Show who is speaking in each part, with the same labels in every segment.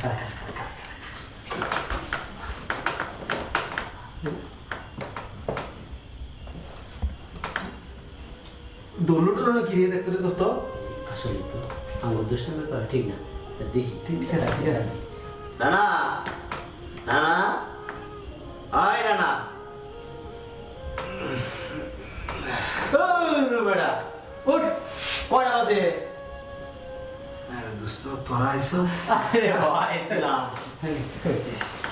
Speaker 1: দোলো টোলো না কিরিয়ে দেখতে রে দোস্ত?
Speaker 2: আসলে তো আমার দুষ্টামি করা ঠিক না? দেখি।
Speaker 1: ঠিক আছে ঠিক আছে।
Speaker 2: রানা রানা আয় রানা।
Speaker 3: দোস্ত তোরা আইসস
Speaker 2: আরে ভাই ছিলাম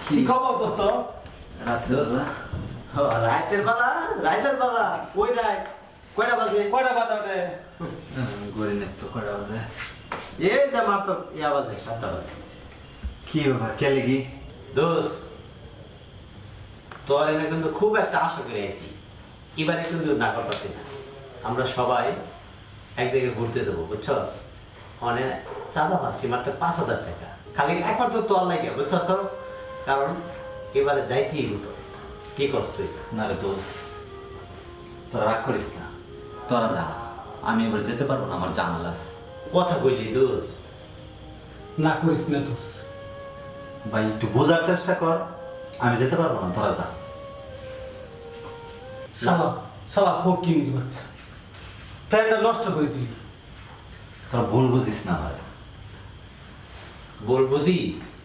Speaker 1: কি খবর দোস্ত
Speaker 3: রাত্রে বাজা
Speaker 2: রাইতের বেলা রাইতের বেলা ওই কয়টা বাজে
Speaker 1: কয়টা বাজে
Speaker 3: তো কটা বাজে
Speaker 2: এই যে মাত্র ইয়া বাজে সাতটা বাজে
Speaker 3: কি বাবা কে লেগি
Speaker 2: দোষ তোর এনে কিন্তু খুব একটা আশা করে আছি এবারে কিন্তু না করতে না আমরা সবাই এক জায়গায় ঘুরতে যাব বুঝছস? অনেক চাঁদা পাচ্ছি মাত্র পাঁচ হাজার টাকা। খালি একবার তো তোর লাগে বুঝছস কারণ এবারে যাইতেই হতো কি কষ্ট
Speaker 3: না রে দোষ তোরা রাগ করিস না। তোরা যা আমি এবার যেতে পারব না আমার আছে।
Speaker 2: কথা বললি দোষ
Speaker 1: না করিস না দোষ
Speaker 3: ভাই একটু বোঝার চেষ্টা কর আমি যেতে পারব না তোরা যা।
Speaker 1: শালা শালা ফোক কিনে বাচ্চা। প্যান্টটা নষ্ট করে দিলি।
Speaker 3: তোরা ভুল বুঝিস না ভাই।
Speaker 2: বল বুঝি?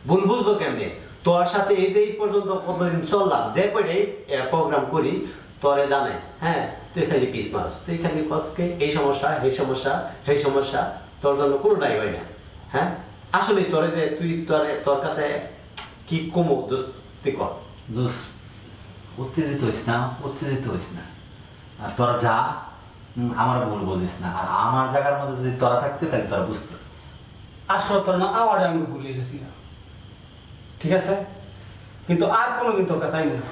Speaker 2: ভুল বুঝব কেমনে? তোর সাথে এই যে এই পর্যন্ত কতদিন চললাম, যে করে প্রোগ্রাম করি, তোরে জানে হ্যাঁ? তুই খালি পিস মারস, তুই খালি কসকে এই সমস্যা এই সমস্যা এই সমস্যা, তোর জন্য কোনোটাই হয় না হ্যাঁ? আসলে তোরে যে তুই তোরে, তোর কাছে কি কমো দোস্ত, তুই কর।
Speaker 3: দোষ উত্তেজিত হইস না, উত্তেজিত হইস না। আর তোরা যা আমার ভুল বুঝিস না। আর আমার জায়গার মধ্যে যদি তোরা থাকতে তাহলে তোরা বুঝতে
Speaker 1: আসলে তোর না আমার আমি ভুলে গেছি না। ঠিক আছে? কিন্তু আর কোনোদিন তোর কথা না।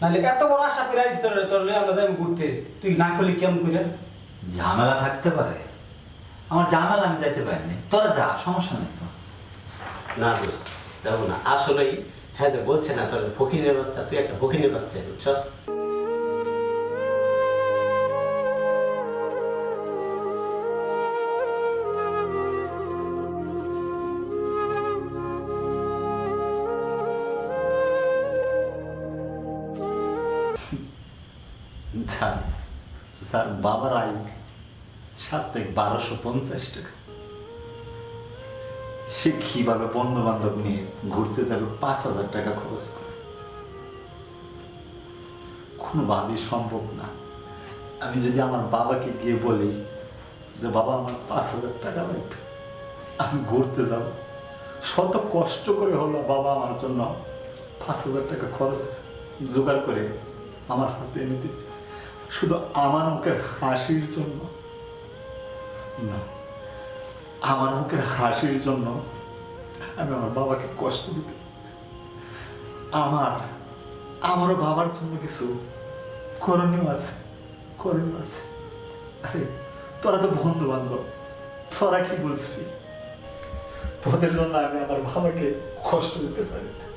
Speaker 1: নাহলে এত বড় আশা করে আইস তোর তোর আমরা যাই ঘুরতে। তুই না করলে কেমন করে
Speaker 3: ঝামেলা থাকতে পারে। আমার ঝামেলা আমি যাইতে পারিনি তোরা যা সমস্যা নেই তো।
Speaker 2: না যাব না। আসলেই হ্যাঁ যে বলছে না তোর ফকিনের বাচ্চা তুই একটা ফকিনের বাচ্চা বুঝছস?
Speaker 3: যান স্যার বাবার আয় সাত বারোশো পঞ্চাশ টাকা। সে কীভাবে বন্ধু বান্ধব নিয়ে ঘুরতে যাবে পাঁচ হাজার টাকা খরচ করে। কোনোভাবেই সম্ভব না। আমি যদি আমার বাবাকে গিয়ে বলি যে, বাবা, আমার পাঁচ হাজার টাকা লাগবে, আমি ঘুরতে যাব। শত কষ্ট করে হলো বাবা আমার জন্য পাঁচ হাজার টাকা খরচ জোগাড় করে আমার হাতে এনে দিবে শুধু আমার মুখের হাসির জন্য? না আমার মুখের হাসির জন্য আমি আমার বাবাকে কষ্ট দিতে। আমার, আমারও বাবার জন্য কিছু করণীয় আছে করণীয় আছে। আরে, তোরা তো বন্ধু বান্ধব তোরা কি বুঝবি তোদের জন্য আমি আমার বাবাকে কষ্ট দিতে পারি না।